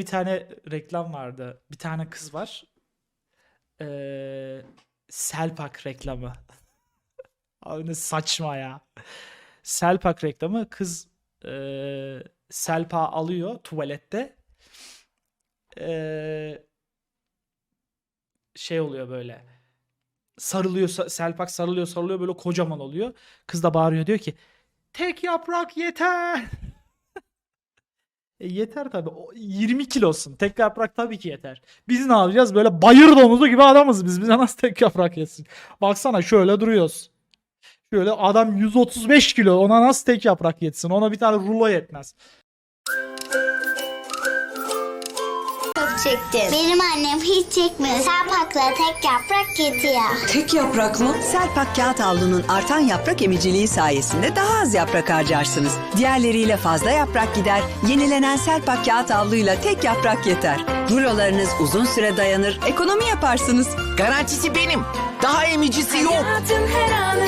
Bir tane reklam vardı. Bir tane kız var. Ee, Selpak reklamı. Abi ne saçma ya. Selpak reklamı kız ee, Selpa alıyor tuvalette. Ee, şey oluyor böyle. Sarılıyor sa- Selpak sarılıyor sarılıyor böyle kocaman oluyor. Kız da bağırıyor diyor ki tek yaprak yeter. E yeter tabii. O 20 kilosun. Tek yaprak tabii ki yeter. Biz ne yapacağız? Böyle bayır domuzu gibi adamız biz. Bize nasıl tek yaprak yesin? Baksana şöyle duruyoruz. Şöyle adam 135 kilo. Ona nasıl tek yaprak yetsin? Ona bir tane rulo yetmez. Çok çektim. Benim annem hiç çekmiyor. Serpakla tek yaprak yetiyor. Tek yaprak mı? Selpak kağıt havlunun artan yaprak emiciliği sayesinde daha az yaprak harcarsınız. Diğerleriyle fazla yaprak gider, yenilenen Selpak kağıt havluyla tek yaprak yeter. Rulolarınız uzun süre dayanır, ekonomi yaparsınız. Garantisi benim. Daha emicisi yok. Hayatın her anında